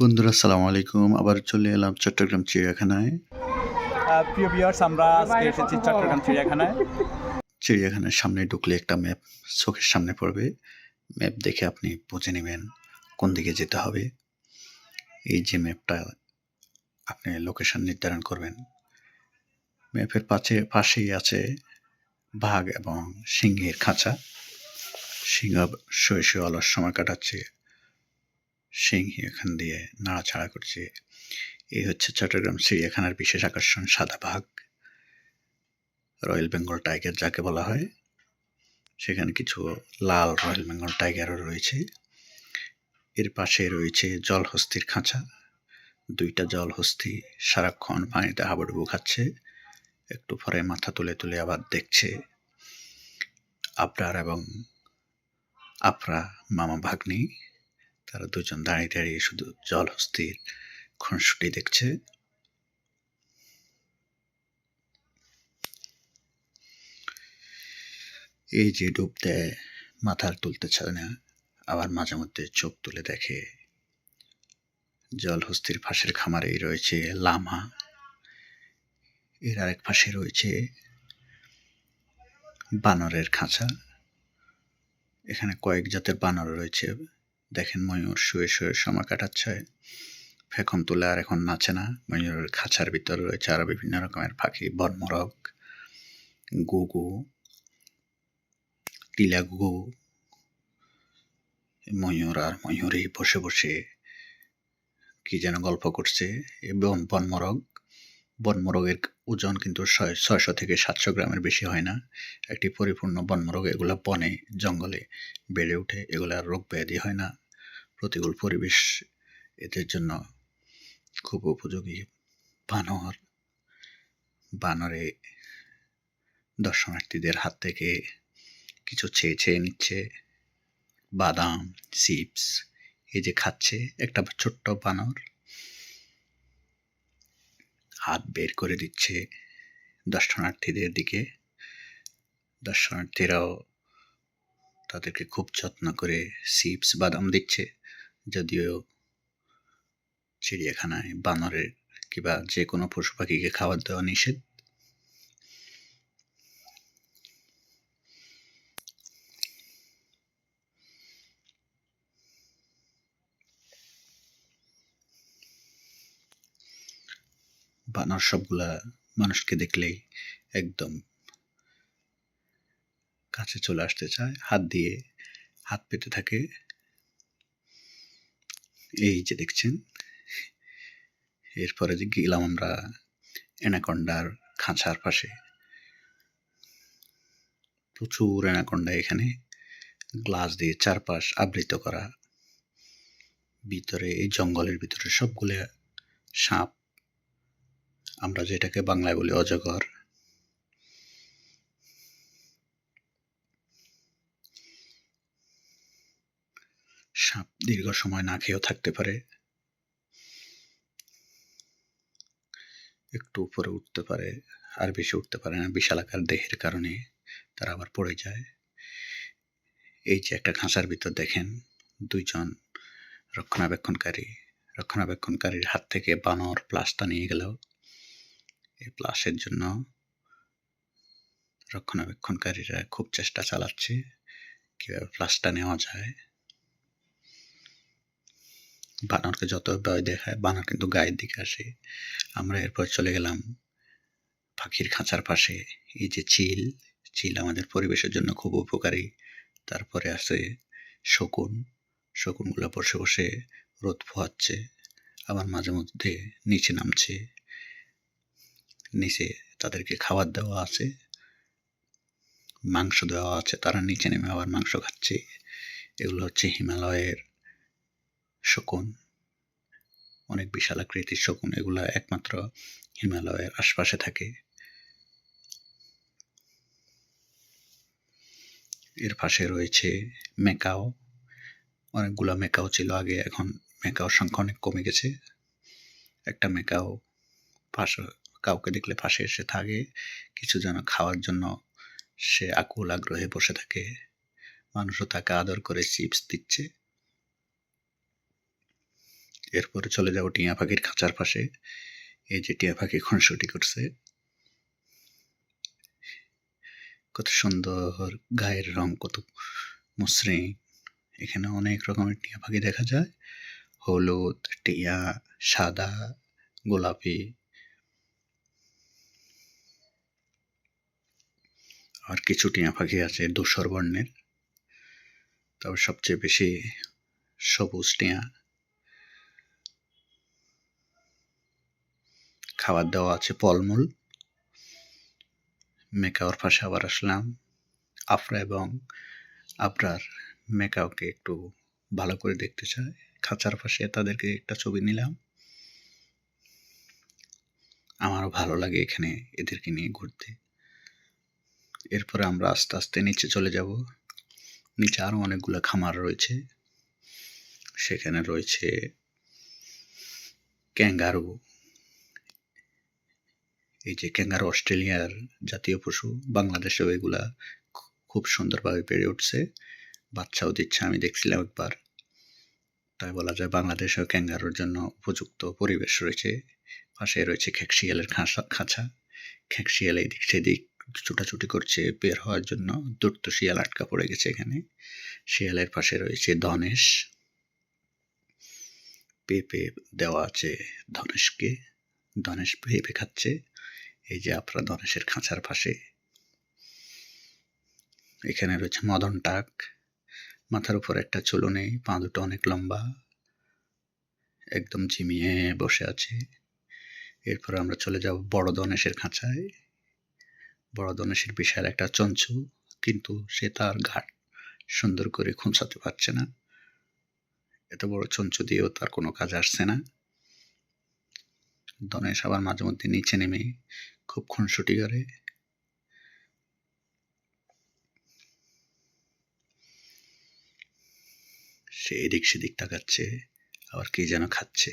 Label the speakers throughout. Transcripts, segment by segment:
Speaker 1: বন্ধুরা আসসালামু আলাইকুম। আবার চলে এলাম চট্টগ্রাম চিড়িয়াখানায়।
Speaker 2: প্রিয় ভিউয়ার্স আমরা আজকে এসেছি চট্টগ্রাম চিড়িয়াখানায়।
Speaker 1: চিড়িয়াখানার সামনে ঢুকলে একটা ম্যাপ চোখের সামনে পড়বে। ম্যাপ দেখে আপনি বুঝে নেবেন কোন দিকে যেতে হবে। এই যে ম্যাপটা আপনি লোকেশন নির্ধারণ করবেন। ম্যাপের পাশে পাশেই আছে বাঘ এবং সিংহের খাঁচা। সিংহ শুয়ে শুয়ে অলস সময় কাটাচ্ছে। সিংহ এখান দিয়ে নাড়াচাড়া করছে। এই হচ্ছে চট্টগ্রাম চিড়িয়াখানার বিশেষ আকর্ষণ, সাদা বাঘ। রয়্যাল বেঙ্গল টাইগার যাকে বলা হয়। সেখানে কিছু লাল রয়্যাল বেঙ্গল টাইগারও রয়েছে। এর পাশে রয়েছে জলহস্তির খাঁচা। দুইটা জলহস্তি সারাক্ষণ পানিতে হাবুডুবু খাচ্ছে। একটু পরে মাথা তুলে তুলে আবার দেখছে আপনার এবং আপরা মামা ভাগ্নি। তারা দুজন দাঁড়িয়ে দাঁড়িয়ে শুধু জলহস্তির খুনসুটি দেখছে। এই যে ডুব দেয়, মাথার তুলতে চায় না, আবার মাঝে মধ্যে চোখ তুলে দেখে। জলহস্তির পাশের খামারেই রয়েছে লামা। এর আরেক পাশে রয়েছে বানরের খাঁচা। এখানে কয়েক জাতের বানর রয়েছে। দেখেন ময়ূর শুয়ে শুয়ে সময় কাটাচ্ছে। ফেকন তুলে আর এখন নাচে না। ময়ূরের খাঁচার ভিতরে রয়েছে আরও বিভিন্ন রকমের পাখি বনমরক গুগু টিলাগু ময়ূর আর ময়ূরী বসে বসে কি যেন গল্প করছে। এবং বনমরগ বনমরগের ওজন কিন্তু ছয়- ছয়শো থেকে সাতশো গ্রামের বেশি হয় না। একটি পরিপূর্ণ বনমরগ, এগুলো বনে, জঙ্গলে বেড়ে ওঠে এগুলা রোগ ব্যাধি হয় না। প্রতিকূল পরিবেশ এদের জন্য খুব উপযোগী বানর। বানরে দর্শনার্থীদের হাত থেকে কিছু চেয়ে চেয়ে নিচ্ছে বাদাম, চিপস, এই যে খাচ্ছে একটা ছোট্ট বানর। হাত বের করে দিচ্ছে দর্শনার্থীদের দিকে। দর্শনার্থীরাও তাদেরকে খুব যত্ন করে সিপস বাদাম দিচ্ছে। যদিও চিড়িয়াখানায় বানরের কিংবা যে কোনো পশু পাখিকে খাবার দেওয়া নিষেধ। বানর সবগুলা মানুষকে দেখলেই একদম কাছে চলে আসতে চায়। হাত দিয়ে হাত পেতে থাকে। এই যে দেখছেন, এরপরে যে গেলাম আমরা অ্যানাকন্ডার খাঁচার পাশে। প্রচুর অ্যানাকন্ডা এখানে। গ্লাস দিয়ে চারপাশ আবৃত করা। ভিতরে এই জঙ্গলের ভিতরে সবগুলো সাপ আমরা যেটাকে বাংলায় বলি অজগর। সাপ দীর্ঘ সময় না খেয়েও থাকতে পারে। একটু উপরে উঠতে পারে, আর বেশি উঠতে পারে না। বিশাল আকার দেহের কারণে তারা আবার পড়ে যায়। এই যে একটা খাঁচার ভিতর দেখেন, দুইজন রক্ষণাবেক্ষণকারী। রক্ষণাবেক্ষণকারীর হাত থেকে বানর, প্লাসটা নিয়ে গেল। এই প্লাসের জন্য রক্ষণাবেক্ষণকারীরা খুব চেষ্টা চালাচ্ছে কীভাবে প্লাসটা নেওয়া যায়। বানরকে যত ভয় দেখায়, বানর কিন্তু গায়ের দিকে আসে। আমরা এরপর চলে গেলাম পাখির খাঁচার পাশে। এই যে চিল চিল আমাদের পরিবেশের জন্য খুব উপকারী। তারপরে আছে শকুন। শকুনগুলো বসে বসে রোদ পোহাচ্ছে, আবার মাঝে মধ্যে নিচে নামছে। নিচে তাদেরকে খাবার দেওয়া আছে, মাংস দেওয়া আছে, তারা নিচে নেমে আবার মাংস খাচ্ছে। এগুলো হচ্ছে হিমালয়ের শকুন, অনেক বিশাল আকৃতির শকুন, এগুলো একমাত্র হিমালয়ের আশপাশে থাকে। এর পাশে রয়েছে মেকাও, অনেকগুলো মেকাও ছিল আগে, এখন মেকাও সংখ্যা অনেক কমে গেছে। একটা মেকাও পাশে কাউকে দেখলে পাশে এসে থাকে। কিছু যেন খাওয়ার জন্য সে আকুল আগ্রহে বসে থাকে। মানুষও তাকে আদর করে চিপস দিচ্ছে। এরপরে চলে যাব টিয়া পাখির খাঁচার পাশে। এই যে টিয়া পাখি খুনসুটি করছে। কত সুন্দর, গায়ের রং কত মসৃণ। এখানে অনেক রকমের টিয়া পাখি দেখা যায়। হলুদ, টিয়া, সাদা, গোলাপি। আর কিছু টিয়া পাখি আছে ধূসর বর্ণের। তবে সবচেয়ে বেশি সবুজ টিয়া। খাবার দেওয়া আছে ফলমূল। মেকাওর পাশে আবার আসলাম। আফরা এবং আবরার মেকাওকে একটু ভালো করে দেখতে চায়। খাঁচার পাশে তাদেরকে একটা ছবি নিলাম। আমারও ভালো লাগে এখানে এদেরকে নিয়ে ঘুরতে। এরপরে আমরা আস্তে আস্তে নিচে চলে যাব। নিচে আরও অনেকগুলো খামার রয়েছে। সেখানে রয়েছে ক্যাঙ্গারু। এই যে ক্যাঙ্গারু অস্ট্রেলিয়ার জাতীয় পশু, বাংলাদেশেও এগুলা খুব সুন্দরভাবে বেড়ে উঠছে। বাচ্চাও দিচ্ছে, আমি দেখছিলাম একবার। তাই বলা যায় বাংলাদেশেও ক্যাঙ্গারুর জন্য উপযুক্ত পরিবেশ রয়েছে। পাশে রয়েছে খেকশিয়ালের খাঁচা খাঁচা। খেকশিয়াল দিক সেদিক ছুটাছুটি করছে বের হওয়ার জন্য। দ্রুত শিয়াল আটকা পড়ে গেছে এখানে। শিয়ালের পাশে রয়েছে ধনেশ। পেঁপে দেওয়া আছে ধনেশকে। ধনেশ পেঁপে খাচ্ছে। এই যে আপনার ধনেশের খাঁচার পাশে। এখানে রয়েছে মদন টাক। মাথার উপর একটা চুলো নেই, পা দুটো অনেক লম্বা। একদম ঝিমিয়ে বসে আছে। এরপর আমরা চলে যাব বড় ধনেশের খাঁচায়। বড় ধনেশের বিশাল একটা চঞ্চু, কিন্তু সে তার ঘাট সুন্দর করে খুঁচাতে পারছে না। এত বড় চঞ্চু দিয়েও তার কোনো কাজ আসছে না। ধনেশ আবার মাঝে মধ্যে নিচে নেমে খুব খুনসুটি করে। সে এদিক সেদিক তাকাচ্ছে, আবার কি যেন খাচ্ছে।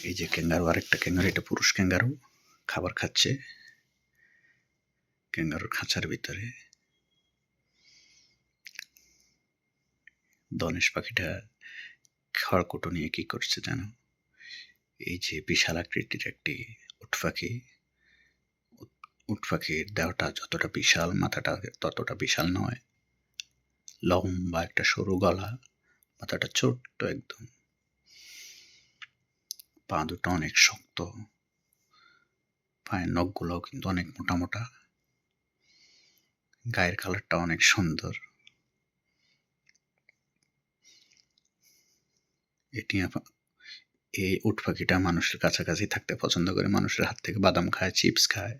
Speaker 1: এই যে ক্যাঙ্গারু আরেকটা ক্যাঙ্গারু এটা পুরুষ ক্যাঙ্গারু খাবার খাচ্ছে ক্যাঙ্গারুর খাঁচার ভিতরে। ধনেশ পাখিটা খড়কুটো নিয়ে কি করছে জানো? এই যে বিশাল আকৃতির একটি উট পাখি, উট- পাখির দেহটা যতটা বিশাল, মাথাটা ততটা বিশাল নয়, লম্বা একটা সরু গলা, মাথাটা ছোট্ট একদম। পা দুটো অনেক শক্ত। পায়ের নখগুলো কিন্তু অনেক মোটা মোটা। গায়ের কালারটা অনেক সুন্দর। এটি এই উট পাখিটা মানুষের কাছাকাছি থাকতে পছন্দ করে। মানুষের হাত থেকে বাদাম খায়, চিপস খায়।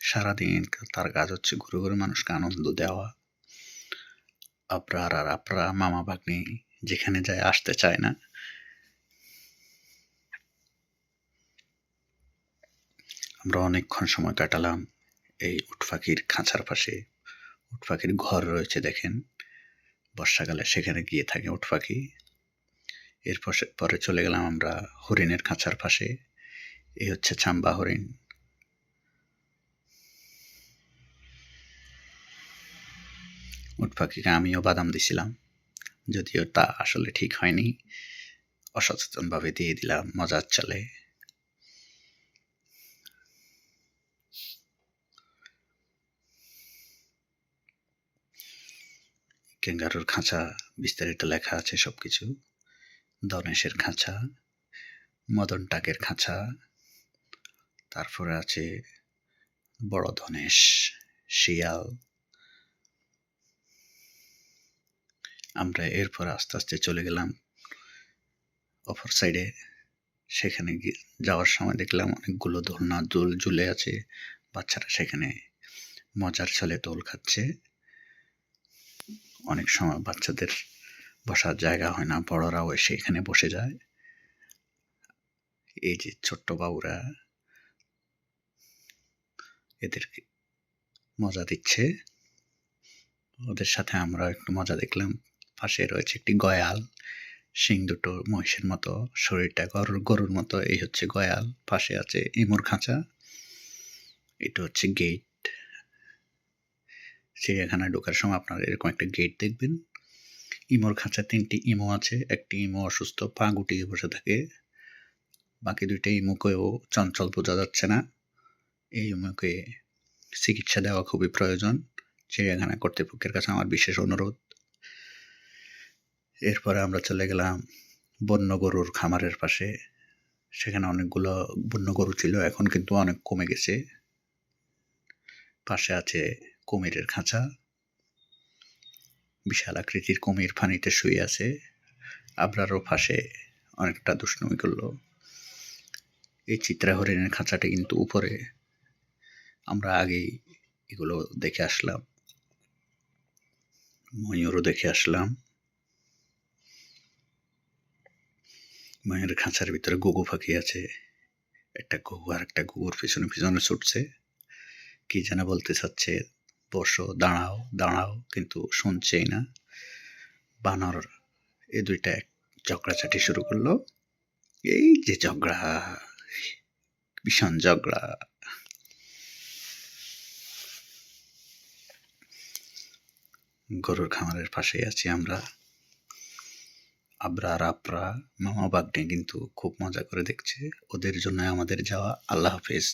Speaker 1: সারাদিন তার কাজ হচ্ছে ঘুরে ঘুরে মানুষকে আনন্দ দেওয়া। আপনার আর আপরা মামা ভাগ্নি যেখানে যায় আসতে চায় না। আমরা অনেকক্ষণ সময় কাটালাম এই উট পাখির খাঁচার পাশে। উট পাখির ঘর রয়েছে দেখেন। বর্ষাকালে সেখানে গিয়ে থাকে উট পাখি এরপর পরে চলে গেলাম আমরা হরিণের খাঁচার পাশে। এই হচ্ছে চাম্বা হরিণ। উট পাখিকে আমিও বাদাম দিছিলাম। যদিও তা আসলে ঠিক হয়নি। অসচেতনভাবে দিয়ে দিলাম মজার চলে। ক্যাঙ্গারুর খাঁচা, বিস্তারিত লেখা আছে সবকিছু। ধনেশের খাঁচা, মদন টাকের খাঁচা। তারপরে আছে বড় ধনেশ শিয়াল। আমরা এরপর আস্তে আস্তে চলে গেলাম অপর সাইডে সেখানে যাওয়ার সময় দেখলাম অনেকগুলো দোলনা, দোল ঝুলে আছে। বাচ্চারা সেখানে মজার ছলে দোল খাচ্ছে। অনেক সময় বাচ্চাদের বসার জায়গা হয় না, বড়রাও এসে এখানে বসে যায়। এই যে ছোট্ট বাবুরা এদেরকে মজা দিচ্ছে। ওদের সাথে আমরা একটু মজা দেখলাম। পাশে রয়েছে একটি গয়াল। শিং দুটো মহিষের মতো, শরীরটা গরুর গরুর মতো, এই হচ্ছে গয়াল। পাশে আছে ইমুর খাঁচা। এটা হচ্ছে গেট চিড়িয়াখানায় ঢোকার সময় আপনারা এরকম একটা গেট দেখবেন। ইমোর খাঁচা তিনটি ইমো আছে, একটি ইমো অসুস্থ, পা গুটিয়ে বসে থাকে। বাকি দুইটা ইমোকেও চঞ্চল বোঝা যাচ্ছে না। এই ইমোকে চিকিৎসা দেওয়া খুবই প্রয়োজন। চিড়িয়াখানা কর্তৃপক্ষের কাছে আমার বিশেষ অনুরোধ। এরপরে আমরা চলে গেলাম বন্য গরুর খামারের পাশে। সেখানে অনেকগুলো বন্য গরু ছিল, এখন কিন্তু অনেক কমে গেছে। পাশে আছে কুমিরের খাঁচা। বিশাল আকৃতির কুমির পানিতে শুয়ে আছে। আবরারও পাশে অনেকটা দুষ্ণমি করল। এই চিত্রা হরিণের খাঁচাটা কিন্তু উপরে। আমরা আগেই এগুলো দেখে আসলাম। ময়ূরও দেখে আসলাম। ময়ূরের খাঁচার ভিতরে গুগু পাখি আছে। একটা ঘুঘু আর একটা ঘুঘুর পিছনে পিছনে ছুটছে। কি যেন বলতে চাচ্ছে, বসো, দাঁড়াও দাঁড়াও, কিন্তু শুনছেই না। বানর এ দুইটা এক ঝগড়াঝাটি শুরু করল। এই যে ঝগড়া, ভীষণ ঝগড়া। গরুর খামারের পাশেই আছি আমরা। আবরা আর মামা বাগনে কিন্তু খুব মজা করে দেখছে। ওদের জন্য আমাদের যাওয়া। আল্লাহ হাফেজ।